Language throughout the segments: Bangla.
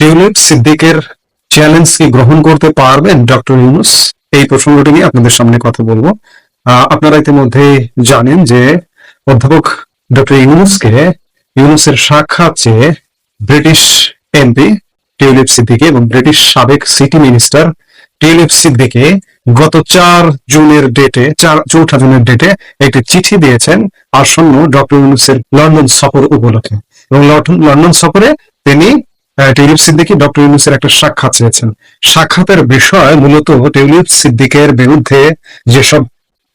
টিউলিপ সিদ্দিকের চ্যালেঞ্জ কি গ্রহণ করতে পারবেন? ডক্টর ইউনুস, এই প্রসঙ্গটি নিয়ে আপনাদের সামনে কথা বলব। আপনারা ইতিমধ্যে জানেন যে অধ্যাপক ডক্টর ইউনুসকে, ইউনুসের সাক্ষাৎ চেয়ে ব্রিটিশ এমপি টিউলিপ সিদ্দিকে এবং ব্রিটিশ সাবেক সিটি মিনিস্টার টিউলিপ সিদ্দিকে গত চার জুনের ডেটে, চার, চৌঠা জুনের ডেটে একটি চিঠি দিয়েছেন আসন্ন ডক্টর ইউনুসের লন্ডন সফর উপলক্ষে। এবং লন্ডন সফরে তিনি আহ, টিউলিপ সিদ্দিকি ডক্টর ইউনুসের একটা সাক্ষাৎ চেয়েছেন। সাক্ষাতের বিষয় মূলত টিউলিপ সিদ্দিকের বিরুদ্ধে যেসব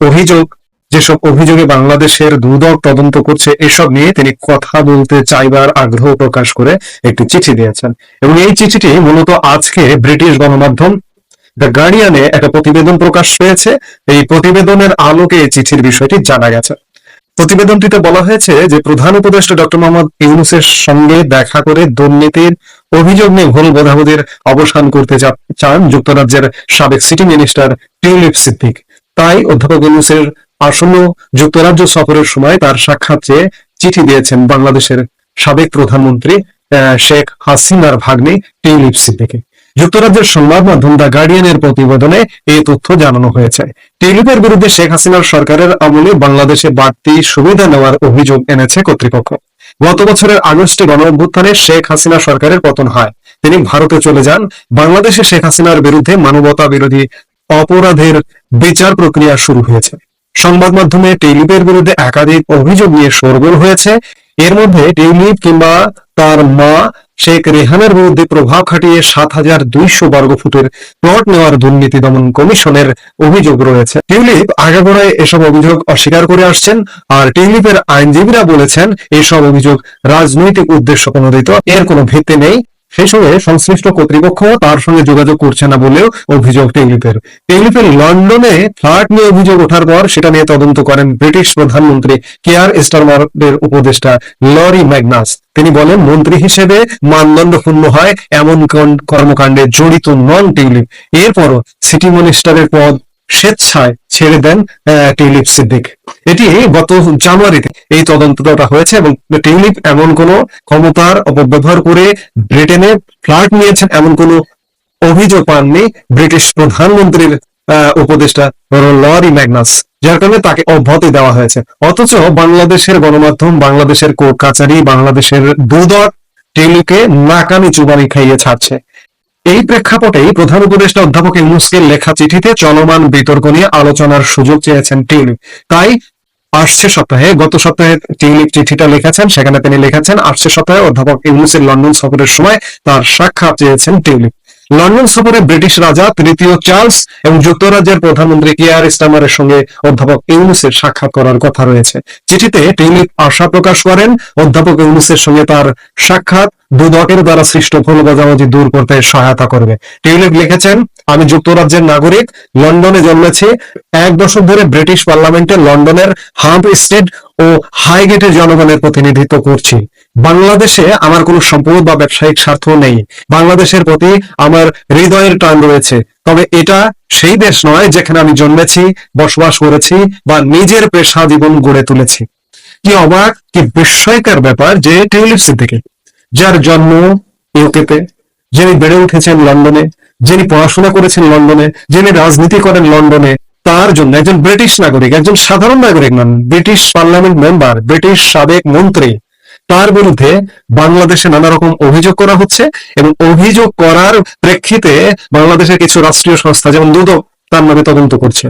অভিযোগ যেসব অভিযোগে বাংলাদেশের দুদক তদন্ত করছে এসব নিয়ে তিনি কথা বলতে চাইবার আগ্রহ প্রকাশ করে একটি চিঠি দিয়েছেন। এবং এই চিঠিটি মূলত আজকে ব্রিটিশ গণমাধ্যম দ্য গার্ডিয়ানে একটা প্রতিবেদন প্রকাশ পেয়েছে। এই প্রতিবেদনের আলোকে এই চিঠির বিষয়টি জানা গেছে। প্রতিবেদনটিতে বলা হয়েছে যে প্রধান উপদেষ্টা ডক্টর মোহাম্মদ ইউনুসের সঙ্গে দেখা করে দুর্নীতির অভিযোগ নিয়ে ভুল বোধাবুধির অবসান করতে চান যুক্তরাজ্যের সাবেক সিটি মিনিস্টার টিউলিপ সিদ্দিক। তাই অধ্যাপক ইউনুসের আসন্ন যুক্তরাজ্য সফরের সময় তার সাক্ষাৎ চেয়ে চিঠি দিয়েছেন বাংলাদেশের সাবেক প্রধানমন্ত্রী শেখ হাসিনার ভাগ্নে টিউলিপ সিদ্দিকে। যুক্তরাজ্যের সংবাদ মাধ্যম দ্য গার্ডিয়ানের প্রতিবেদনে এই তথ্য জানানো হয়েছে। টিউলিপের বিরুদ্ধে শেখ হাসিনার সরকারের আমলে বাংলাদেশে বাড়তি সুবিধা নেওয়ার অভিযোগ এনেছে কর্তৃপক্ষ। গত বছরের আগস্টে গণ অভ্যুত্থানে শেখ হাসিনা সরকারের পতন হয়। তিনি ভারতে চলে যান। বাংলাদেশে শেখ হাসিনার বিরুদ্ধে মানবতা বিরোধী অপরাধের বিচার প্রক্রিয়া শুরু হয়েছে। সংবাদ মাধ্যমে টেলিপের বিরুদ্ধে একাধিক অভিযোগ নিয়ে শোরগোল হয়েছে। এর মধ্যে টেলিপ কিংবা তার মা শেখ রেহানের বিরুদ্ধে প্রভাব খাটিয়ে সাত হাজার দুইশো বর্গ ফুটের প্লট নেওয়ার দুর্নীতি দমন কমিশনের অভিযোগ রয়েছে। টিউলিপ আগাগোড়ায় এসব অভিযোগ অস্বীকার করে আসছেন আর টিউলিপের আইনজীবীরা বলেছেন, এসব অভিযোগ রাজনৈতিক উদ্দেশ্য প্রণোদিত, এর কোনো ভিত্তি নেই। সেই সঙ্গে সংশ্লিষ্ট কর্তৃপক্ষ তার সঙ্গে যোগাযোগ করছে না বলেও অভিযোগ টেলিপের টেলিপের লন্ডনে ফ্লাট নিয়ে অভিযোগ ওঠার পর সেটা নিয়ে তদন্ত করেন ব্রিটিশ প্রধানমন্ত্রী কেয়ার স্টারমারের উপদেষ্টা লরি ম্যাগনাস। তিনি বলেন, মন্ত্রী হিসেবে মানদণ্ড শূন্য হয়, এমন কর্মকাণ্ডে জড়িত নন টিউলিপ এরপরও সিটি মিনিস্টারের পদ স্বেচ্ছায় ছেড়ে দেন টিউলিপ সিদ্দিক। এটি গত জানুয়ারিতে এই তদন্তটা হয়েছে এবং টিউলিপ এমন কোন ক্ষমতার অপব্যবহার করে ব্রিটেনে ফ্ল্যাট নিয়েছেন এমন কোন অভিযোগ পাননি ব্রিটিশ প্রধানমন্ত্রীর উপদেষ্টা লরি ম্যাগনাস, যার কারণে তাকে অব্যাহতি দেওয়া হয়েছে। অথচ বাংলাদেশের গণমাধ্যম, বাংলাদেশের কোর্ট কাচারি, বাংলাদেশের দুদক টেলিকে নাকানি চুবানি খাইয়ে ছাড়ছে। এই প্রেক্ষাপটেই প্রধান উপদেষ্টা অধ্যাপক ইউনুসকে লেখা চিঠিতে চলমান বিতর্ক নিয়ে আলোচনার সুযোগ চেয়েছেন টিউলিপ তাই আসছে সপ্তাহে, গত সপ্তাহে টিউলিপ চিঠিটা লিখেছেন, সেখানে তিনি লিখেছেন, আসছে সপ্তাহে অধ্যাপক ইউনুসের লন্ডন সফরের সময় তার সাক্ষাৎ চেয়েছেন টিউলিপ লন্ডন সফরে ব্রিটিশ রাজা তৃতীয় চার্লস এবং যুক্তরাজ্যের প্রধানমন্ত্রী কেয়ার স্টামারের সঙ্গে অধ্যাপক ইউনুসের সাক্ষাৎ করার কথা রয়েছে। চিঠিতে টিউলিপ আশা প্রকাশ করেন, অধ্যাপক ইউনুসের সঙ্গে তার সাক্ষাৎ দুদকের দ্বারা সৃষ্ট ভুল বোঝাবুঝি দূর করতে সহায়তা করবে। টিউলিপ লিখেছেন, আমি যুক্তরাজ্যের নাগরিক, লন্ডনে জন্মেছি। এক দশক ধরে ব্রিটিশ পার্লামেন্টে লন্ডনের হাম্প স্টেট ও হাইগেটের জনগণের প্রতিনিধিত্ব করছি। বাংলাদেশে আমার কোনো সম্পদ বা ব্যবসায়িক স্বার্থ নেই। বাংলাদেশের প্রতি আমার হৃদয়ের টান রয়েছে। তবে এটা সেই দেশ নয় যেখানে আমি জন্মেছি, বসবাস করেছি বা নিজের পেশা জীবন গড়ে তুলেছি। কি অবাক, কি বিস্ময়কর ব্যাপার যে টিউলিপ সিদ্দিকী। যার জন্ম ইউকেতে যিনি বেড়ে উঠেছেন লন্ডনে, যিনি পড়াশোনা করেছেন লন্ডনে, যিনি রাজনীতি করেন লন্ডনে, তার জন্য একজন ব্রিটিশ নাগরিক, একজন সাধারণ নাগরিক নন, ব্রিটিশ পার্লামেন্ট মেম্বার, ব্রিটিশ সাবেক মন্ত্রী, তার বিরুদ্ধে বাংলাদেশে নানা রকম অভিযোগ করা হচ্ছে এবং অভিযোগ করার প্রেক্ষিতে বাংলাদেশের কিছু রাষ্ট্রীয় সংস্থা, যেমন দুদক, তার নামে তদন্ত করছে।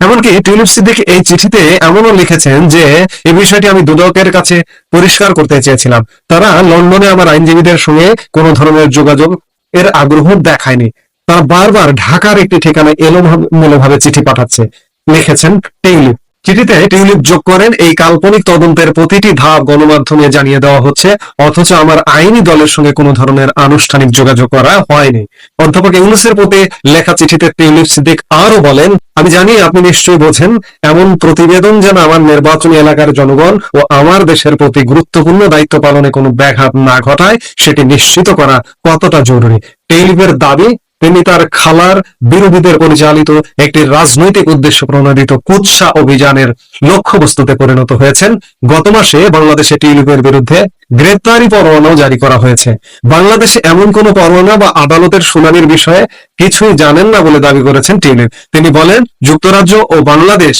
এমনকি টিউলিপ সিদ্দিক এই চিঠিতে এমনও লিখেছেন যে এই বিষয়টি আমি দুদকের কাছে পরিষ্কার করতে চেয়েছিলাম। তারা লন্ডনে আমার আইনজীবীদের সঙ্গে কোনো ধরনের যোগাযোগ এর আগ্রহ দেখায়নি। তারা বারবার ঢাকার একটি ঠিকানায় এলোমূলভাবে চিঠি পাঠাচ্ছে। লিখেছেন টিউলিপ চিঠিতে টিউলিপ যোগ করেন, এই কাল্পনিক তদন্তের প্রতিটি ধাপ গণমাধ্যমে জানিয়ে দেওয়া হচ্ছে, অথচ আমার আইনি দলের সঙ্গে কোনো ধরনের আনুষ্ঠানিক যোগাযোগ করা হয়নি। অধ্যাপক ইউনুসের প্রতি লেখা চিঠিতে টিউলিপ সিদ্দিক আরও বলেন, আমি জানি আপনি নিশ্চয়ই বোঝেন, এমন প্রতিবেদন যেন আমার নির্বাচনী এলাকার জনগণ ও আমার দেশের প্রতি গুরুত্বপূর্ণ দায়িত্ব পালনে কোনো ব্যাঘাত না ঘটায়, সেটি নিশ্চিত করা কতটা জরুরি? টেলিপের দাবি তিনি তার খালার বিরোধীদের পরিচালিত একটি রাজনৈতিক উদ্দেশ্য প্রণোদিত কুৎসা অভিযানের লক্ষ্যবস্তুতে পরিণত হয়েছেন। গত মাসে বাংলাদেশে টিউলিপের বিরুদ্ধে গ্রেপ্তারি পরোয়ানাও জারি করা হয়েছে। বাংলাদেশে এমন কোন পরোয়ানা বা আদালতের শুনানির বিষয়ে কিছুই জানেন না বলে দাবি করেছেন টিউলিপ। তিনি বলেন, যুক্তরাজ্য ও বাংলাদেশ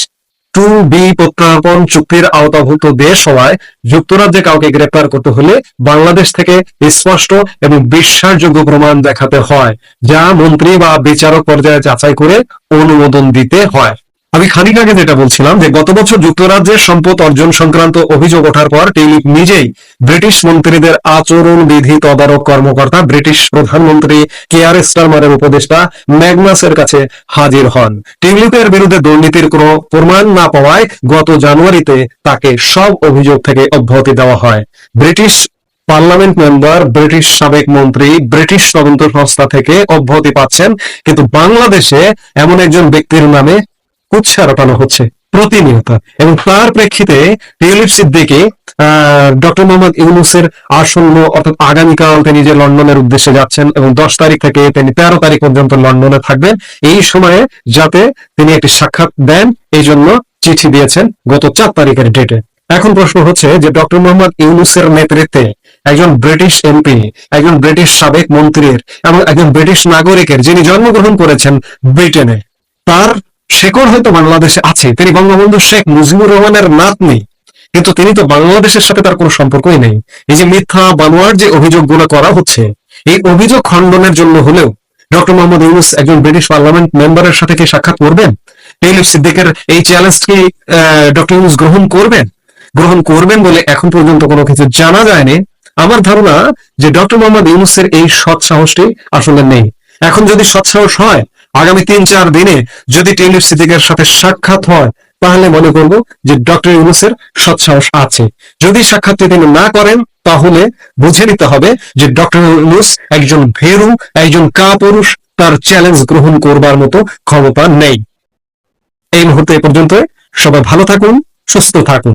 টু বি প্রত্যাপন চুক্তির আওতাভুক্ত দেশ হওয়ায় যুক্তরাজ্যে কাউকে গ্রেপ্তার করতে হলে বাংলাদেশ থেকে স্পষ্ট এবং বিশ্বাসযোগ্য প্রমাণ দেখাতে হয়, যা মন্ত্রী বা বিচারক পর্যায়ে যাচাই করে অনুমোদন দিতে হয়। আমি খানিক আগে যেটা বলছিলাম যে গত বছর যুক্তরাজ্যের সম্পদ অর্জন সংক্রান্ত অভিযোগ ওঠার পর টিউলিপ নিজেই ব্রিটিশ মন্ত্রীদের আচরণ বিধি তদারক কর্মকর্তা, ব্রিটিশ প্রধানমন্ত্রী কেয়ার স্টারমারের উপদেষ্টা ম্যাগনাসের কাছে হাজির হন। টিউলিপের বিরুদ্ধে দুর্নীতির কোনো প্রমাণ না পাওয়ায় গত জানুয়ারিতে তাকে সব অভিযোগ থেকে অব্যাহতি দেওয়া হয়। ব্রিটিশ পার্লামেন্ট মেম্বার, ব্রিটিশ সাবেক মন্ত্রী, ব্রিটিশ তদন্ত সংস্থা থেকে অব্যাহতি পাচ্ছেন। কিন্তু বাংলাদেশে এমন একজন ব্যক্তির নামে কুৎসা রটানো হচ্ছে প্রতিনিয়ত। এবং তার প্রেক্ষিতে টিউলিপ সিদ্দিকি ডক্টর মোহাম্মদ ইউনুসের আসন্ন, অর্থাৎ আগামীকাল তিনি যে লন্ডনের উদ্দেশ্যে যাচ্ছেন এবং দশ তারিখ থেকে তিনি তেরো তারিখ পর্যন্ত লন্ডনে থাকবেন, এই সময়ে যাতে তিনি একটি সাক্ষাৎ দেন, এই জন্য চিঠি দিয়েছেন গত চার তারিখের ডেটে এখন প্রশ্ন হচ্ছে যে ডক্টর মোহাম্মদ ইউনুসের নেতৃত্বে একজন ব্রিটিশ এমপি, একজন ব্রিটিশ সাবেক মন্ত্রীর এবং একজন ব্রিটিশ নাগরিকের যিনি জন্মগ্রহণ করেছেন ব্রিটেনে, তার শেকড় হয়তো বাংলাদেশে আছে, তিনি বঙ্গবন্ধু শেখ মুজিবুর রহমানের নাতনি, কিন্তু তিনি তো বাংলাদেশের সাথে তার কোনো সম্পর্কই নেই। এই যে মিথ্যা বানোয়ার যে অভিযোগগুলো করা হচ্ছে, এই অভিযোগ খণ্ডনের জন্য হলেও ডক্টর মোহাম্মদ ইউনুস একজন ব্রিটিশ পার্লামেন্ট মেম্বারের সাথে কি সাক্ষাৎ করবেন? টেইলর সিদ্দিকের এই চ্যালেঞ্জ কি ডক্টর ইউনুস গ্রহণ করবেন? গ্রহণ করবেন বলে এখন পর্যন্ত কোনো কিছু জানা যায়নি। আমার ধারণা যে ডক্টর মোহাম্মদ ইউনুসের এই সৎ সাহসটি আসলে নেই। এখন যদি সৎ সাহস হয় আগামী তিন চার দিনে যদি টেইলর সিদ্দিকের সাথে সাক্ষাৎ হয়, তাহলে মনে করব যে ডক্টর ইউনুসের সৎসাহস আছে। যদি সাক্ষাৎটি তিনি না করেন, তাহলে বুঝে নিতে হবে যে ডক্টর ইউনুস একজন ভেরু, একজন কাপুরুষ, তার চ্যালেঞ্জ গ্রহণ করবার মতো ক্ষমতা নেই। এই মুহূর্তে এ পর্যন্ত সবাই ভালো থাকুন, সুস্থ থাকুন।